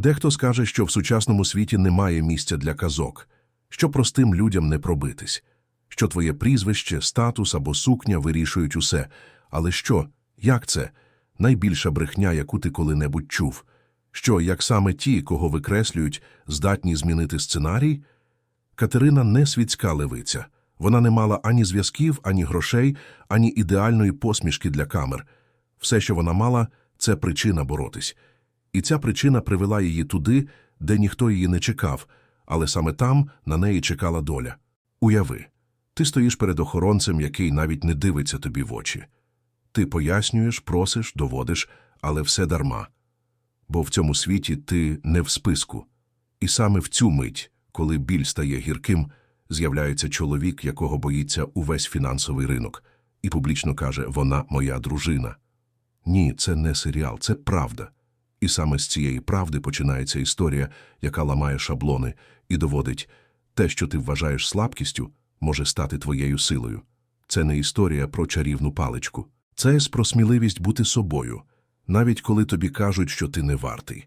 Дехто скаже, що в сучасному світі немає місця для казок, що простим людям не пробитись, що твоє прізвище, статус або сукня вирішують усе. Але що, як це? Найбільша брехня, яку ти коли-небудь чув. Що, як саме ті, кого викреслюють, здатні змінити сценарій? Катерина не світська левиця. Вона не мала ані зв'язків, ані грошей, ані ідеальної посмішки для камер. Все, що вона мала, це причина боротись. І ця причина привела її туди, де ніхто її не чекав, але саме там на неї чекала доля. Уяви, ти стоїш перед охоронцем, який навіть не дивиться тобі в очі. Ти пояснюєш, просиш, доводиш, але все дарма. Бо в цьому світі ти не в списку. І саме в цю мить, коли біль стає гірким, з'являється чоловік, якого боїться увесь фінансовий ринок, і публічно каже «Вона моя дружина». Ні, це не серіал, це правда. І саме з цієї правди починається історія, яка ламає шаблони і доводить, те, що ти вважаєш слабкістю, може стати твоєю силою. Це не історія про чарівну паличку. Це про сміливість бути собою, навіть коли тобі кажуть, що ти не вартий.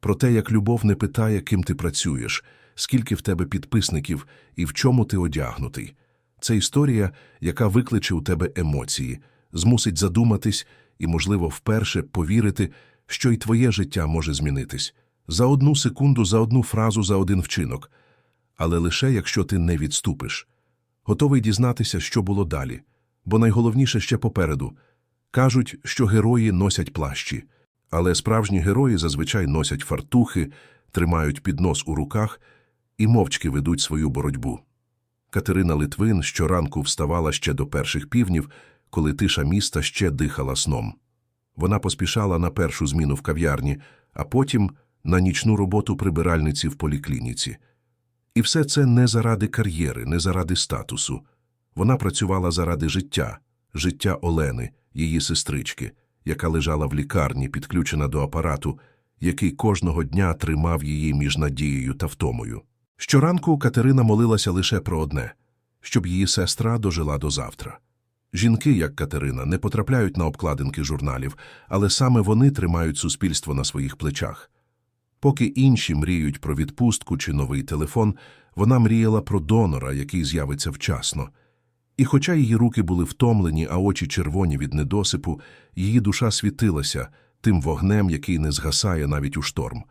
Про те, як любов не питає, ким ти працюєш, скільки в тебе підписників і в чому ти одягнутий. Це історія, яка викличе у тебе емоції, змусить задуматись і, можливо, вперше повірити, що й твоє життя може змінитись за одну секунду, за одну фразу, за один вчинок. Але лише якщо ти не відступиш. Готовий дізнатися, що було далі. Бо найголовніше ще попереду. Кажуть, що герої носять плащі, але справжні герої зазвичай носять фартухи, тримають піднос у руках і мовчки ведуть свою боротьбу. Катерина Литвин щоранку вставала ще до перших півнів, коли тиша міста ще дихала сном. Вона поспішала на першу зміну в кав'ярні, а потім на нічну роботу прибиральниці в поліклініці. І все це не заради кар'єри, не заради статусу. Вона працювала заради життя, життя Олени, її сестрички, яка лежала в лікарні, підключена до апарату, який кожного дня тримав її між надією та втомою. Щоранку Катерина молилася лише про одне щоб її сестра дожила до завтра. Жінки, як Катерина, не потрапляють на обкладинки журналів, але саме вони тримають суспільство на своїх плечах. Поки інші мріють про відпустку чи новий телефон, вона мріяла про донора, який з'явиться вчасно. І хоча її руки були втомлені, а очі червоні від недосипу, її душа світилася тим вогнем, який не згасає навіть у шторм.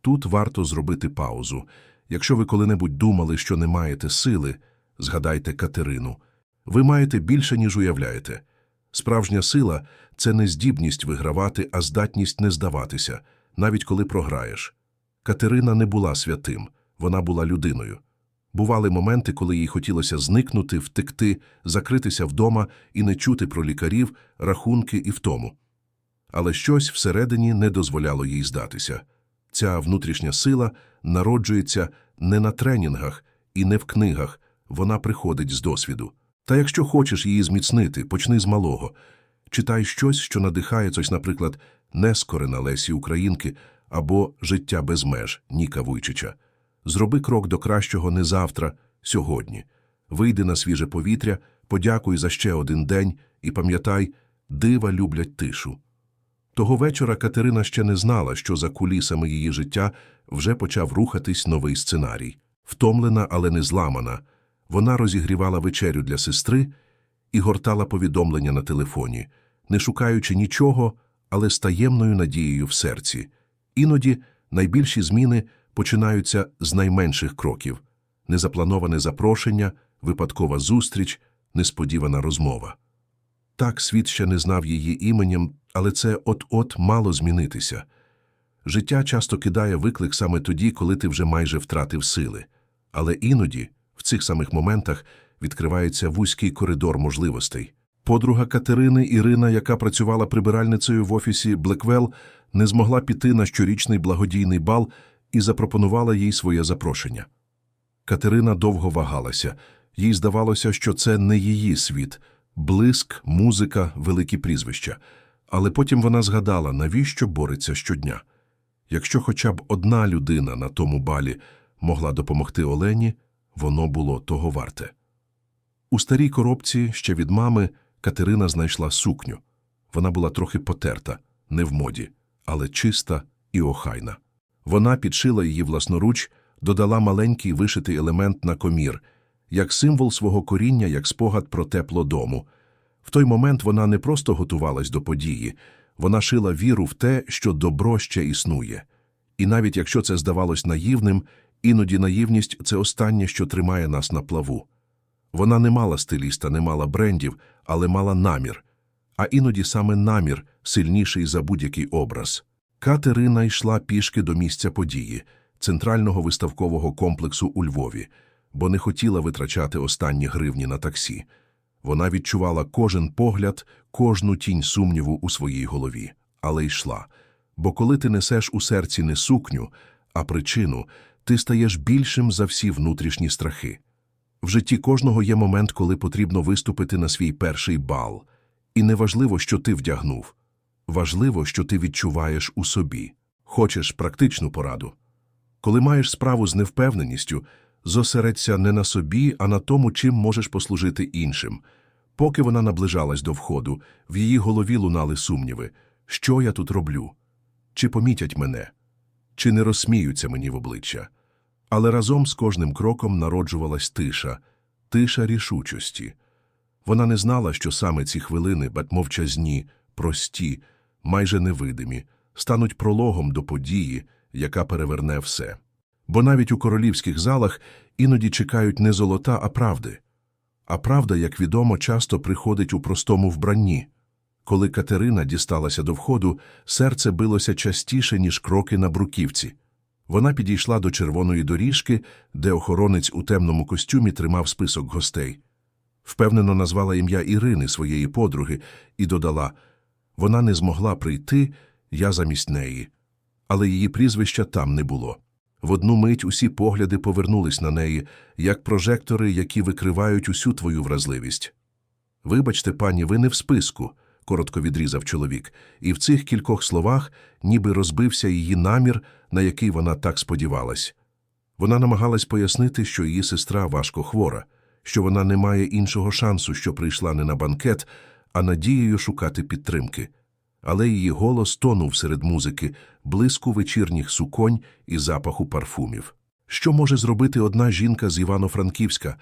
Тут варто зробити паузу. Якщо ви коли-небудь думали, що не маєте сили, згадайте Катерину. Ви маєте більше, ніж уявляєте. Справжня сила це не здібність вигравати, а здатність не здаватися, навіть коли програєш. Катерина не була святим, вона була людиною. Бували моменти, коли їй хотілося зникнути, втекти, закритися вдома і не чути про лікарів, рахунки і втому. Але щось всередині не дозволяло їй здатися. Ця внутрішня сила народжується не на тренінгах і не в книгах, вона приходить з досвіду. Та якщо хочеш її зміцнити, почни з малого. Читай щось, що надихає ось, наприклад, Нескорена Лесі Українки або Життя без меж Ніка Вуйчича. Зроби крок до кращого не завтра, сьогодні. Вийди на свіже повітря, подякуй за ще один день і пам'ятай, дива люблять тишу. Того вечора Катерина ще не знала, що за кулісами її життя вже почав рухатись новий сценарій. Втомлена, але не зламана. Вона розігрівала вечерю для сестри і гортала повідомлення на телефоні, не шукаючи нічого, але з таємною надією в серці. Іноді найбільші зміни починаються з найменших кроків незаплановане запрошення, випадкова зустріч, несподівана розмова. Так, світ ще не знав її іменем, але це от-от мало змінитися. Життя часто кидає виклик саме тоді, коли ти вже майже втратив сили. Але іноді, в цих самих моментах, відкривається вузький коридор можливостей. Подруга Катерини Ірина, яка працювала прибиральницею в офісі Блеквел, не змогла піти на щорічний благодійний бал і запропонувала їй своє запрошення. Катерина довго вагалася, їй здавалося, що це не її світ блиск, музика, великі прізвища. Але потім вона згадала, навіщо бореться щодня. Якщо хоча б одна людина на тому балі могла допомогти Олені, воно було того варте. У старій коробці ще від мами Катерина знайшла сукню. Вона була трохи потерта, не в моді, але чиста і охайна. Вона підшила її власноруч, додала маленький вишитий елемент на комір, як символ свого коріння, як спогад про тепло дому. В той момент вона не просто готувалась до події, вона шила віру в те, що добро ще існує. І навіть якщо це здавалось наївним, іноді наївність це останнє, що тримає нас на плаву. Вона не мала стиліста, не мала брендів, але мала намір. А іноді саме намір сильніший за будь-який образ. Катерина йшла пішки до місця події, центрального виставкового комплексу у Львові, бо не хотіла витрачати останні гривні на таксі. Вона відчувала кожен погляд, кожну тінь сумніву у своїй голові, але йшла. Бо коли ти несеш у серці не сукню, а причину, ти стаєш більшим за всі внутрішні страхи. В житті кожного є момент, коли потрібно виступити на свій перший бал. І не важливо, що ти вдягнув. Важливо, що ти відчуваєш у собі. Хочеш практичну пораду. Коли маєш справу з невпевненістю, зосередься не на собі, а на тому, чим можеш послужити іншим. Поки вона наближалась до входу, в її голові лунали сумніви. Що я тут роблю? Чи помітять мене? Чи не розсміються мені в обличчя? Але разом з кожним кроком народжувалась тиша, тиша рішучості. Вона не знала, що саме ці хвилини, бать мовчазні, прості, майже невидимі, стануть прологом до події, яка переверне все. Бо навіть у королівських залах іноді чекають не золота, а правди. А правда, як відомо, часто приходить у простому вбранні. Коли Катерина дісталася до входу, серце билося частіше, ніж кроки на бруківці. Вона підійшла до червоної доріжки, де охоронець у темному костюмі тримав список гостей. Впевнено назвала ім'я Ірини, своєї подруги, і додала вона не змогла прийти, я замість неї. Але її прізвища там не було. В одну мить усі погляди повернулись на неї, як прожектори, які викривають усю твою вразливість. Вибачте, пані, ви не в списку, коротко відрізав чоловік, і в цих кількох словах ніби розбився її намір, на який вона так сподівалась. Вона намагалась пояснити, що її сестра важко хвора, що вона не має іншого шансу, що прийшла не на банкет, а надією шукати підтримки. Але її голос тонув серед музики, блиску вечірніх суконь і запаху парфумів. Що може зробити одна жінка з Івано-Франківська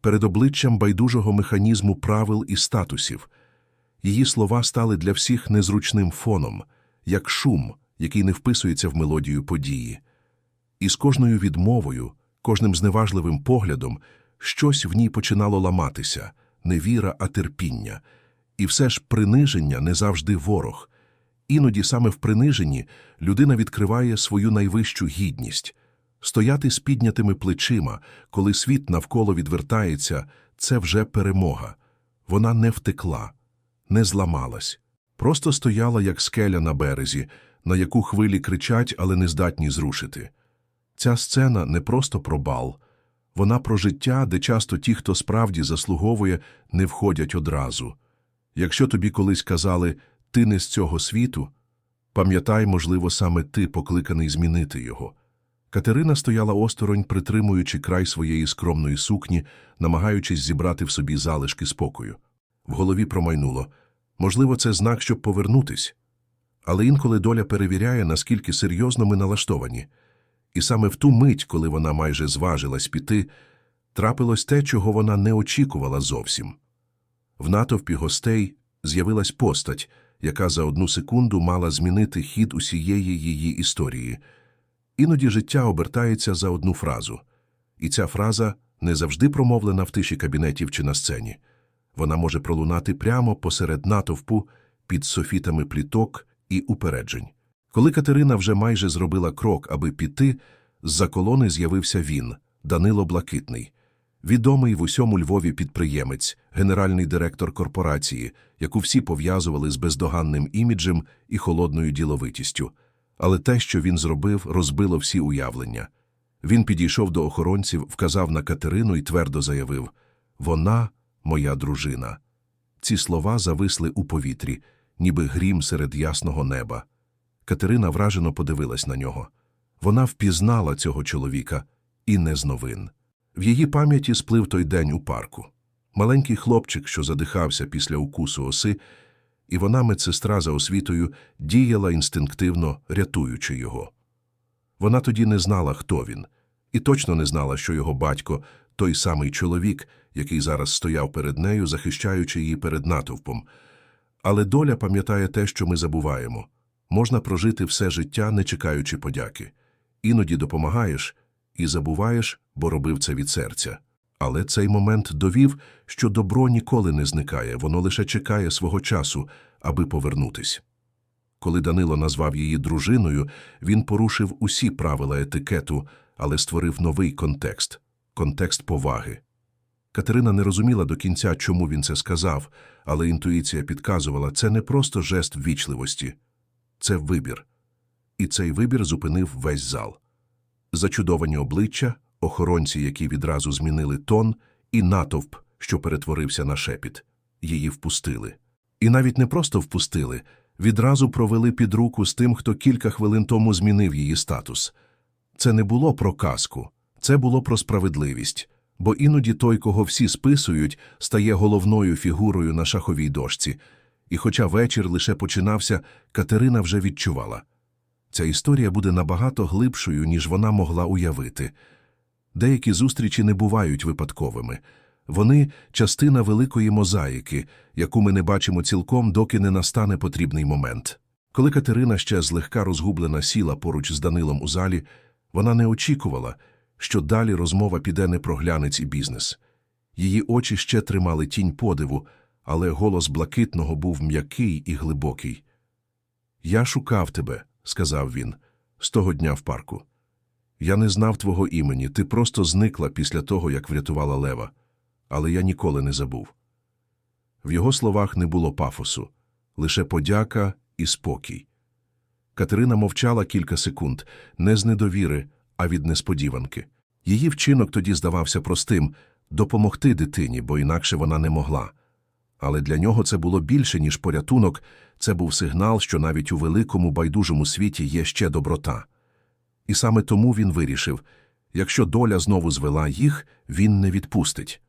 перед обличчям байдужого механізму правил і статусів? Її слова стали для всіх незручним фоном, як шум, який не вписується в мелодію події. І з кожною відмовою, кожним зневажливим поглядом, щось в ній починало ламатися не віра, а терпіння. І все ж приниження не завжди ворог. Іноді саме в приниженні людина відкриває свою найвищу гідність. Стояти з піднятими плечима, коли світ навколо відвертається, це вже перемога. Вона не втекла, не зламалась, просто стояла, як скеля на березі, на яку хвилі кричать, але не здатні зрушити. Ця сцена не просто про бал, вона про життя, де часто ті, хто справді заслуговує, не входять одразу. Якщо тобі колись казали «ти не з цього світу», пам'ятай, можливо, саме ти покликаний змінити його. Катерина стояла осторонь, притримуючи край своєї скромної сукні, намагаючись зібрати в собі залишки спокою. В голові промайнуло. Можливо, це знак, щоб повернутись. Але інколи доля перевіряє, наскільки серйозно ми налаштовані. І саме в ту мить, коли вона майже зважилась піти, трапилось те, чого вона не очікувала зовсім. В натовпі гостей з'явилась постать, яка за одну секунду мала змінити хід усієї її історії. Іноді життя обертається за одну фразу. І ця фраза не завжди промовлена в тиші кабінетів чи на сцені. Вона може пролунати прямо посеред натовпу, під софітами пліток і упереджень. Коли Катерина вже майже зробила крок, аби піти, з-за колони з'явився він, Данило Блакитний, відомий в усьому Львові підприємець, генеральний директор корпорації, яку всі пов'язували з бездоганним іміджем і холодною діловитістю. Але те, що він зробив, розбило всі уявлення. Він підійшов до охоронців, вказав на Катерину і твердо заявив «Вона – моя дружина». Ці слова зависли у повітрі, ніби грім серед ясного неба. Катерина вражено подивилась на нього. Вона впізнала цього чоловіка і не з новин. В її пам'яті сплив той день у парку. Маленький хлопчик, що задихався після укусу оси, і вона, медсестра за освітою, діяла інстинктивно, рятуючи його. Вона тоді не знала, хто він, і точно не знала, що його батько той самий чоловік, який зараз стояв перед нею, захищаючи її перед натовпом. Але доля пам'ятає те, що ми забуваємо. Можна прожити все життя, не чекаючи подяки. Іноді допомагаєш і забуваєш, бо робив це від серця. Але цей момент довів, що добро ніколи не зникає, воно лише чекає свого часу, аби повернутись. Коли Данило назвав її дружиною, він порушив усі правила етикету, але створив новий контекст – контекст поваги. Катерина не розуміла до кінця, чому він це сказав, але інтуїція підказувала, це не просто жест ввічливості, це вибір. І цей вибір зупинив весь зал. Зачудовані обличчя, охоронці, які відразу змінили тон, і натовп, що перетворився на шепіт. Її впустили. І навіть не просто впустили, відразу провели під руку з тим, хто кілька хвилин тому змінив її статус. Це не було про казку, це було про справедливість, бо іноді той, кого всі списують, стає головною фігурою на шаховій дошці. І хоча вечір лише починався, Катерина вже відчувала. Ця історія буде набагато глибшою, ніж вона могла уявити. Деякі зустрічі не бувають випадковими. Вони – частина великої мозаїки, яку ми не бачимо цілком, доки не настане потрібний момент. Коли Катерина ще злегка розгублена сіла поруч з Данилом у залі, вона не очікувала, що далі розмова піде не про глянець і бізнес. Її очі ще тримали тінь подиву, але голос блакитного був м'який і глибокий. «Я шукав тебе», – сказав він, – «з того дня в парку. Я не знав твого імені, ти просто зникла після того, як врятувала лева. Але я ніколи не забув. В його словах не було пафосу, лише подяка і спокій. Катерина мовчала кілька секунд, не з недовіри, а від несподіванки. Її вчинок тоді здавався простим – допомогти дитині, бо інакше вона не могла. Але для нього це було більше, ніж порятунок, це був сигнал, що навіть у великому байдужому світі є ще доброта. І саме тому він вирішив, якщо доля знову звела їх, він не відпустить.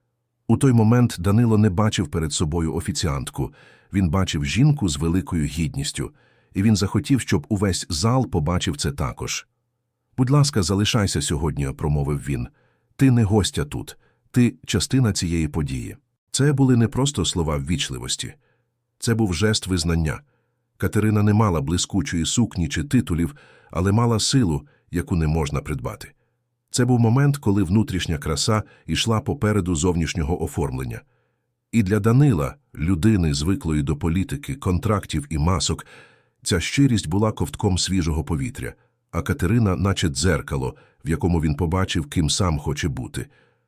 У той момент Данило не бачив перед собою офіціантку, він бачив жінку з великою гідністю, і він захотів, щоб увесь зал побачив це також. Будь ласка, залишайся сьогодні, промовив він. Ти не гостя тут, ти частина цієї події. Це були не просто слова ввічливості, це був жест визнання. Катерина не мала блискучої сукні чи титулів, але мала силу, яку не можна придбати. Це був момент, коли внутрішня краса йшла попереду зовнішнього оформлення. І для Данила, людини, звиклої до політики, контрактів і масок, ця щирість була ковтком свіжого повітря, а Катерина, наче дзеркало, в якому він побачив, ким сам хоче бути.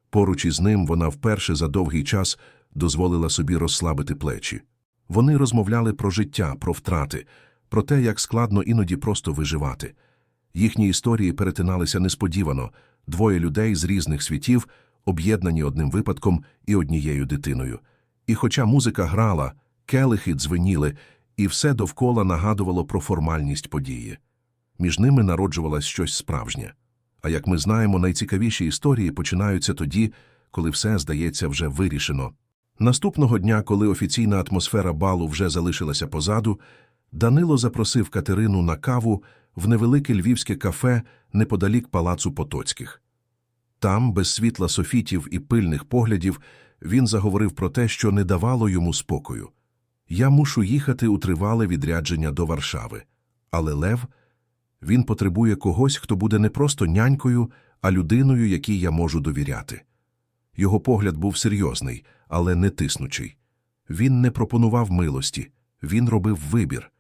Поруч із ним вона вперше за довгий час дозволила собі розслабити плечі. Вони розмовляли про життя, про втрати, про те, як складно іноді просто виживати. Їхні історії перетиналися несподівано двоє людей з різних світів, об'єднані одним випадком і однією дитиною. І хоча музика грала, келихи дзвеніли, і все довкола нагадувало про формальність події. Між ними народжувалось щось справжнє. А як ми знаємо, найцікавіші історії починаються тоді, коли все здається вже вирішено. Наступного дня, коли офіційна атмосфера балу вже залишилася позаду, Данило запросив Катерину на каву в невелике львівське кафе неподалік палацу Потоцьких. Там, без світла софітів і пильних поглядів, він заговорив про те, що не давало йому спокою. Я мушу їхати у тривале відрядження до Варшави. Але Лев, він потребує когось, хто буде не просто нянькою, а людиною, якій я можу довіряти. Його погляд був серйозний, але не тиснучий. Він не пропонував милості, він робив вибір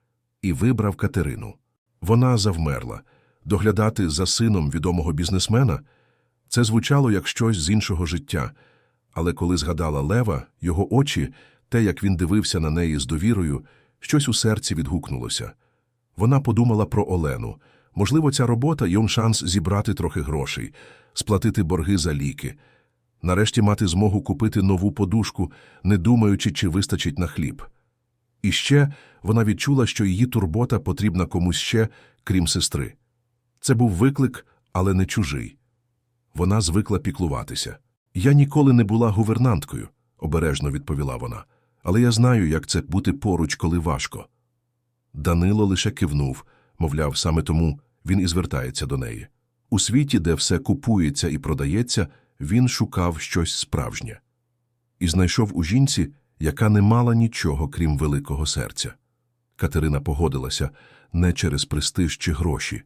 і вибрав Катерину. Вона завмерла. Доглядати за сином відомого бізнесмена це звучало як щось з іншого життя. Але коли згадала Лева, його очі, те, як він дивився на неї з довірою, щось у серці відгукнулося. Вона подумала про Олену. Можливо, ця робота йому шанс зібрати трохи грошей, сплатити борги за ліки, нарешті мати змогу купити нову подушку, не думаючи, чи вистачить на хліб. І ще вона відчула, що її турбота потрібна комусь ще, крім сестри. Це був виклик, але не чужий. Вона звикла піклуватися. Я ніколи не була гувернанткою, обережно відповіла вона, але я знаю, як це бути поруч, коли важко. Данило лише кивнув, мовляв, саме тому він і звертається до неї. У світі, де все купується і продається, він шукав щось справжнє. І знайшов у жінці, яка не мала нічого, крім великого серця. Катерина погодилася не через престиж чи гроші.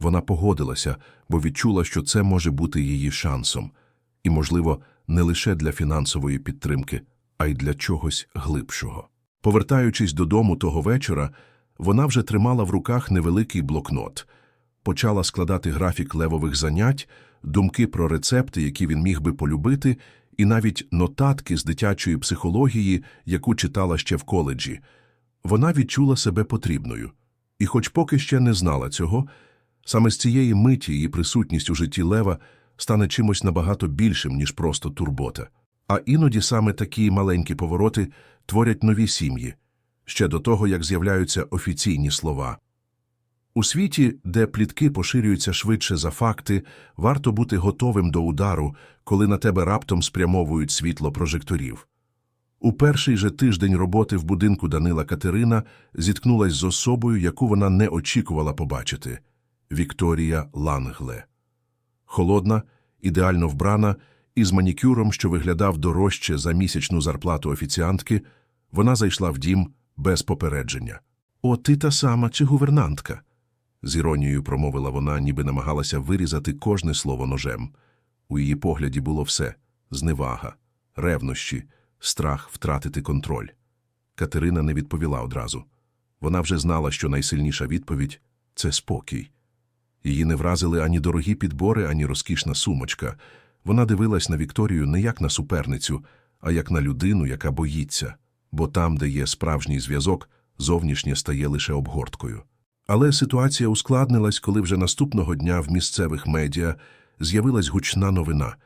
Вона погодилася, бо відчула, що це може бути її шансом. І, можливо, не лише для фінансової підтримки, а й для чогось глибшого. Повертаючись додому того вечора, вона вже тримала в руках невеликий блокнот, почала складати графік левових занять, думки про рецепти, які він міг би полюбити, і навіть нотатки з дитячої психології, яку читала ще в коледжі. Вона відчула себе потрібною. І хоч поки ще не знала цього, саме з цієї миті її присутність у житті Лева стане чимось набагато більшим, ніж просто турбота. А іноді саме такі маленькі повороти творять нові сім'ї, ще до того, як з'являються офіційні слова. У світі, де плітки поширюються швидше за факти, варто бути готовим до удару, коли на тебе раптом спрямовують світло прожекторів. У перший же тиждень роботи в будинку Данила Катерина зіткнулась з особою, яку вона не очікувала побачити – Вікторія Лангле. Холодна, ідеально вбрана, і з манікюром, що виглядав дорожче за місячну зарплату офіціантки, вона зайшла в дім без попередження. «О, ти та сама чи гувернантка?» З іронією промовила вона, ніби намагалася вирізати кожне слово ножем. У її погляді було все – зневага, ревнощі, страх втратити контроль. Катерина не відповіла одразу. Вона вже знала, що найсильніша відповідь – це спокій. Її не вразили ані дорогі підбори, ані розкішна сумочка. Вона дивилась на Вікторію не як на суперницю, а як на людину, яка боїться, бо там, де є справжній зв'язок, зовнішнє стає лише обгорткою. Але ситуація ускладнилась, коли вже наступного дня в місцевих медіа з'явилась гучна новина.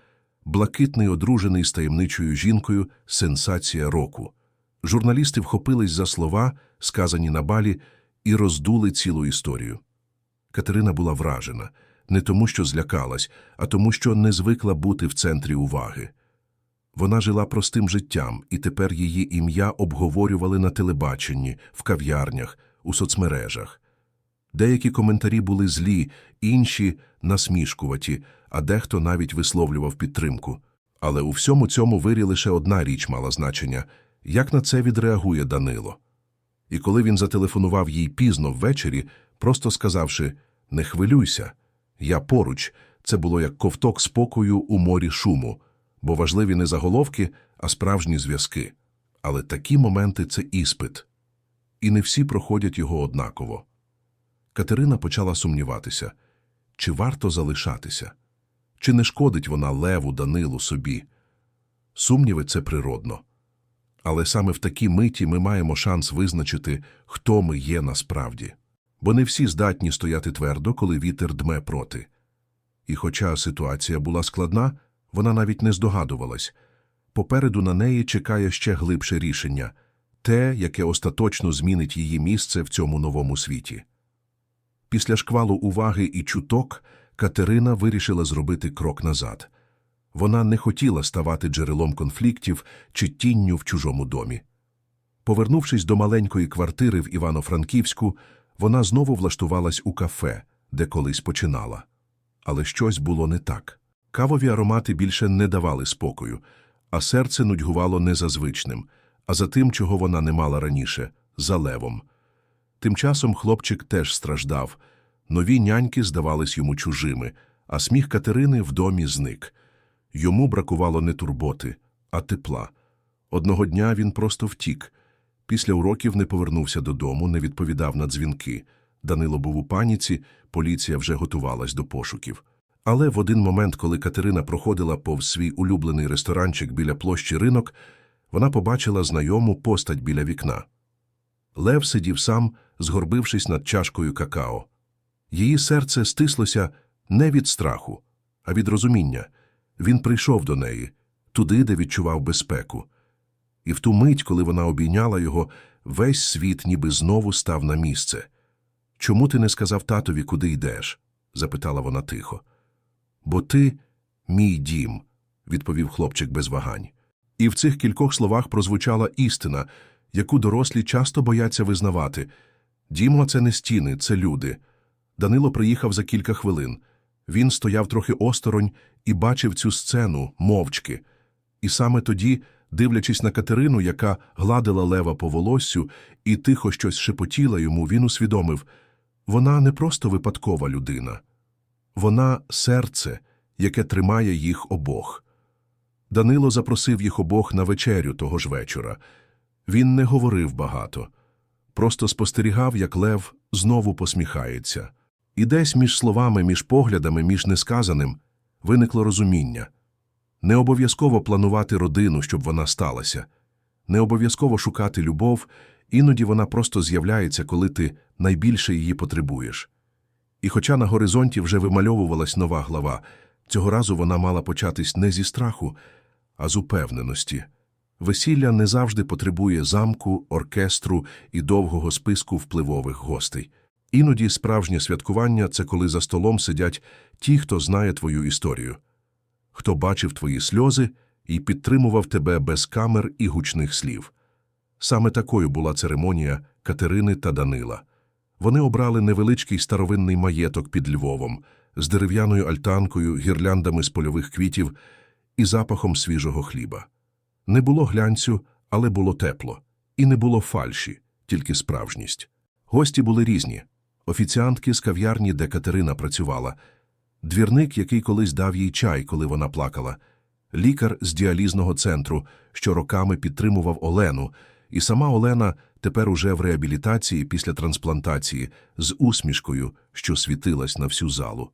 Блакитний одружений з таємничою жінкою – сенсація року. Журналісти вхопились за слова, сказані на балі, і роздули цілу історію. Катерина була вражена не тому, що злякалась, а тому, що не звикла бути в центрі уваги. Вона жила простим життям, і тепер її ім'я обговорювали на телебаченні, в кав'ярнях, у соцмережах. Деякі коментарі були злі, інші – насмішкуваті, а дехто навіть висловлював підтримку. Але у всьому цьому вирі лише одна річ мала значення – як на це відреагує Данило. І коли він зателефонував їй пізно ввечері, просто сказавши «Не хвилюйся, я поруч», це було як ковток спокою у морі шуму, бо важливі не заголовки, а справжні зв'язки. Але такі моменти – це іспит. І не всі проходять його однаково. Катерина почала сумніватися, чи варто залишатися, чи не шкодить вона Леву, Данилу собі. Сумніви – це природно. Але саме в такій миті ми маємо шанс визначити, хто ми є насправді. Бо не всі здатні стояти твердо, коли вітер дме проти. І хоча ситуація була складна, вона навіть не здогадувалась. Попереду на неї чекає ще глибше рішення – те, яке остаточно змінить її місце в цьому новому світі. Після шквалу уваги і чуток Катерина вирішила зробити крок назад. Вона не хотіла ставати джерелом конфліктів чи тінню в чужому домі. Повернувшись до маленької квартири в Івано-Франківську, вона знову влаштувалась у кафе, де колись починала. Але щось було не так. Кавові аромати більше не давали спокою, а серце нудьгувало не за звичним, а за тим, чого вона не мала раніше – за левом. Тим часом хлопчик теж страждав. Нові няньки здавались йому чужими, а сміх Катерини в домі зник. Йому бракувало не турботи, а тепла. Одного дня він просто втік. Після уроків не повернувся додому, не відповідав на дзвінки. Данило був у паніці, поліція вже готувалась до пошуків. Але в один момент, коли Катерина проходила повз свій улюблений ресторанчик біля площі ринок, вона побачила знайому постать біля вікна. Лев сидів сам, згорбившись над чашкою какао. Її серце стислося не від страху, а від розуміння. Він прийшов до неї, туди, де відчував безпеку. І в ту мить, коли вона обійняла його, весь світ ніби знову став на місце. Чому ти не сказав татові, куди йдеш? запитала вона тихо. Бо ти мій дім, відповів хлопчик без вагань. І в цих кількох словах прозвучала істина, яку дорослі часто бояться визнавати. Дімо, це не стіни, це люди. Данило приїхав за кілька хвилин. Він стояв трохи осторонь і бачив цю сцену мовчки. І саме тоді, дивлячись на Катерину, яка гладила лева по волоссю і тихо щось шепотіла йому, він усвідомив вона не просто випадкова людина, вона серце, яке тримає їх обох. Данило запросив їх обох на вечерю того ж вечора. Він не говорив багато, просто спостерігав, як лев знову посміхається. І десь між словами, між поглядами, між несказаним виникло розуміння. Не обов'язково планувати родину, щоб вона сталася. Не обов'язково шукати любов, іноді вона просто з'являється, коли ти найбільше її потребуєш. І хоча на горизонті вже вимальовувалась нова глава, цього разу вона мала початись не зі страху, а з упевненості. Весілля не завжди потребує замку, оркестру і довгого списку впливових гостей. Іноді справжнє святкування це коли за столом сидять ті, хто знає твою історію, хто бачив твої сльози і підтримував тебе без камер і гучних слів. Саме такою була церемонія Катерини та Данила. Вони обрали невеличкий старовинний маєток під Львовом з дерев'яною альтанкою, гірляндами з польових квітів і запахом свіжого хліба. Не було глянцю, але було тепло. І не було фальші, тільки справжність. Гості були різні. Офіціантки з кав'ярні, де Катерина працювала, двірник, який колись дав їй чай, коли вона плакала, лікар з діалізного центру, що роками підтримував Олену, і сама Олена тепер уже в реабілітації після трансплантації з усмішкою, що світилась на всю залу.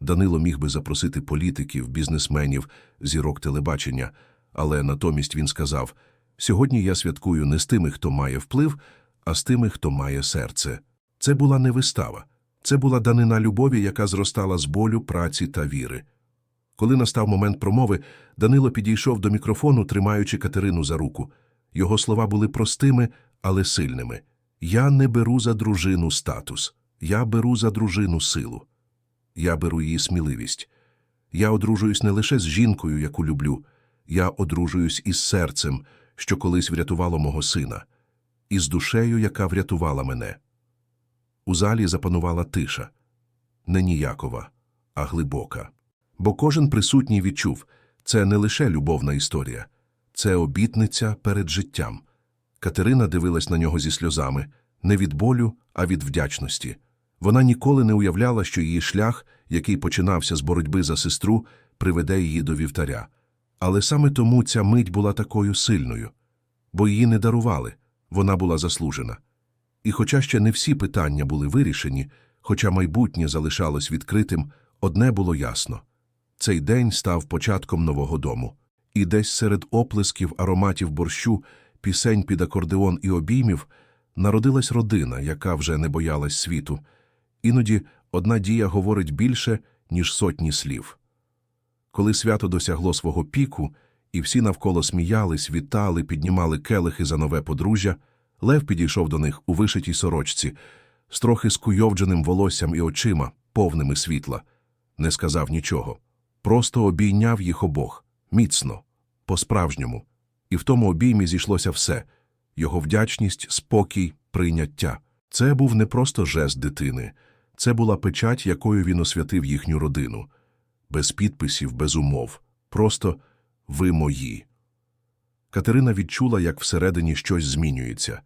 Данило міг би запросити політиків, бізнесменів, зірок телебачення, але натомість він сказав «Сьогодні я святкую не з тими, хто має вплив, а з тими, хто має серце». Це була не вистава. Це була данина любові, яка зростала з болю, праці та віри. Коли настав момент промови, Данило підійшов до мікрофону, тримаючи Катерину за руку. Його слова були простими, але сильними. «Я не беру за дружину статус. Я беру за дружину силу. Я беру її сміливість. Я одружуюсь не лише з жінкою, яку люблю. Я одружуюсь із серцем, що колись врятувало мого сина, і з душею, яка врятувала мене. У залі запанувала тиша. Не ніякова, а глибока. Бо кожен присутній відчув – це не лише любовна історія, це обітниця перед життям. Катерина дивилась на нього зі сльозами не від болю, а від вдячності. Вона ніколи не уявляла, що її шлях, який починався з боротьби за сестру, приведе її до вівтаря. Але саме тому ця мить була такою сильною, бо її не дарували, вона була заслужена. І хоча ще не всі питання були вирішені, хоча майбутнє залишалось відкритим, одне було ясно – цей день став початком нового дому. І десь серед оплесків, ароматів борщу, пісень під акордеон і обіймів народилась родина, яка вже не боялась світу. Іноді одна дія говорить більше, ніж сотні слів. Коли свято досягло свого піку, і всі навколо сміялись, вітали, піднімали келихи за нове подружжя, Лев підійшов до них у вишитій сорочці, з трохи скуйовдженим волоссям і очима, повними світла. Не сказав нічого. Просто обійняв їх обох, міцно, по-справжньому. І в тому обіймі зійшлося все — його вдячність, спокій, прийняття. Це був не просто жест дитини, це була печать, якою він освятив їхню родину. Без підписів, без умов. Просто «ви мої». Катерина відчула, як всередині щось змінюється.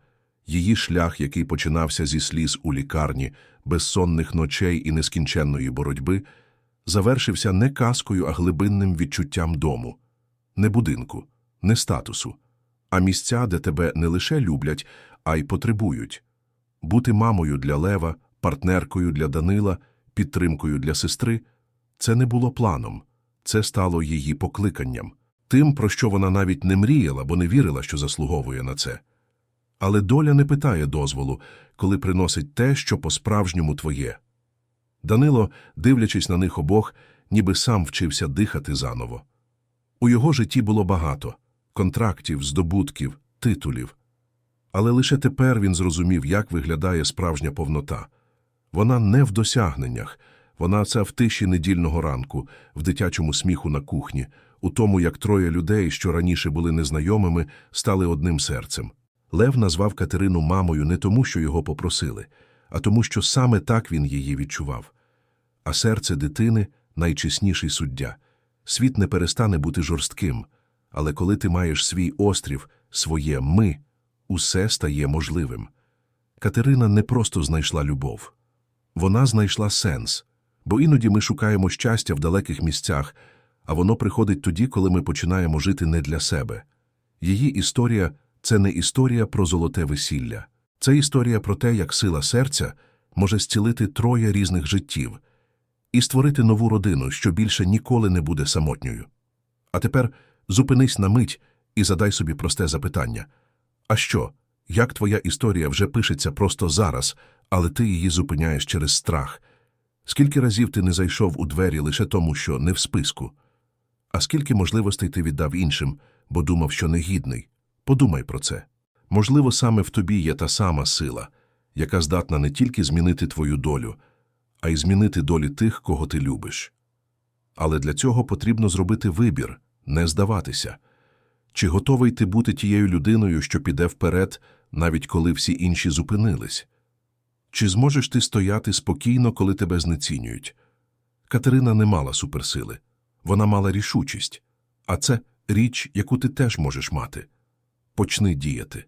Її шлях, який починався зі сліз у лікарні, безсонних ночей і нескінченної боротьби, завершився не казкою, а глибинним відчуттям дому, не будинку, не статусу, а місця, де тебе не лише люблять, а й потребують. Бути мамою для Лева, партнеркою для Данила, підтримкою для сестри – це не було планом, це стало її покликанням, тим, про що вона навіть не мріяла, бо не вірила, що заслуговує на це. Але доля не питає дозволу, коли приносить те, що по-справжньому твоє. Данило, дивлячись на них обох, ніби сам вчився дихати заново. У його житті було багато контрактів, здобутків, титулів. Але лише тепер він зрозумів, як виглядає справжня повнота. Вона не в досягненнях, вона це в тиші недільного ранку, в дитячому сміху на кухні, у тому, як троє людей, що раніше були незнайомими, стали одним серцем. Лев назвав Катерину мамою не тому, що його попросили, а тому, що саме так він її відчував. а серце дитини найчесніший суддя. Світ не перестане бути жорстким, але коли ти маєш свій острів, своє ми, усе стає можливим. Катерина не просто знайшла любов. Вона знайшла сенс, бо іноді ми шукаємо щастя в далеких місцях, а воно приходить тоді, коли ми починаємо жити не для себе. Її історія це не історія про золоте весілля, це історія про те, як сила серця може зцілити троє різних життів і створити нову родину, що більше ніколи не буде самотньою. А тепер зупинись на мить і задай собі просте запитання: а що, як твоя історія вже пишеться просто зараз, але ти її зупиняєш через страх? Скільки разів ти не зайшов у двері лише тому, що не в списку? А скільки можливостей ти віддав іншим, бо думав, що негідний? Подумай про це. Можливо, саме в тобі є та сама сила, яка здатна не тільки змінити твою долю, а й змінити долі тих, кого ти любиш. Але для цього потрібно зробити вибір, не здаватися. Чи готовий ти бути тією людиною, що піде вперед, навіть коли всі інші зупинились? Чи зможеш ти стояти спокійно, коли тебе знецінюють? Катерина не мала суперсили, вона мала рішучість, а це річ, яку ти теж можеш мати. Почни діяти,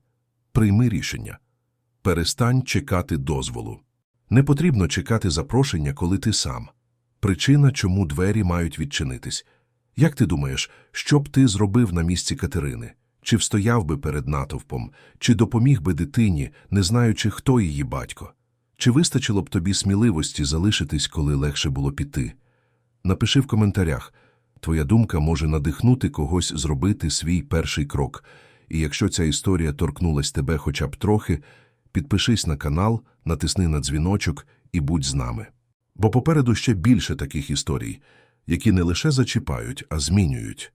прийми рішення, перестань чекати дозволу. Не потрібно чекати запрошення, коли ти сам. Причина, чому двері мають відчинитись. Як ти думаєш, що б ти зробив на місці Катерини? Чи встояв би перед натовпом, чи допоміг би дитині, не знаючи, хто її батько? Чи вистачило б тобі сміливості залишитись, коли легше було піти? Напиши в коментарях. Твоя думка може надихнути когось зробити свій перший крок. І якщо ця історія торкнулась тебе хоча б трохи, підпишись на канал, натисни на дзвіночок і будь з нами. Бо попереду ще більше таких історій, які не лише зачіпають, а змінюють.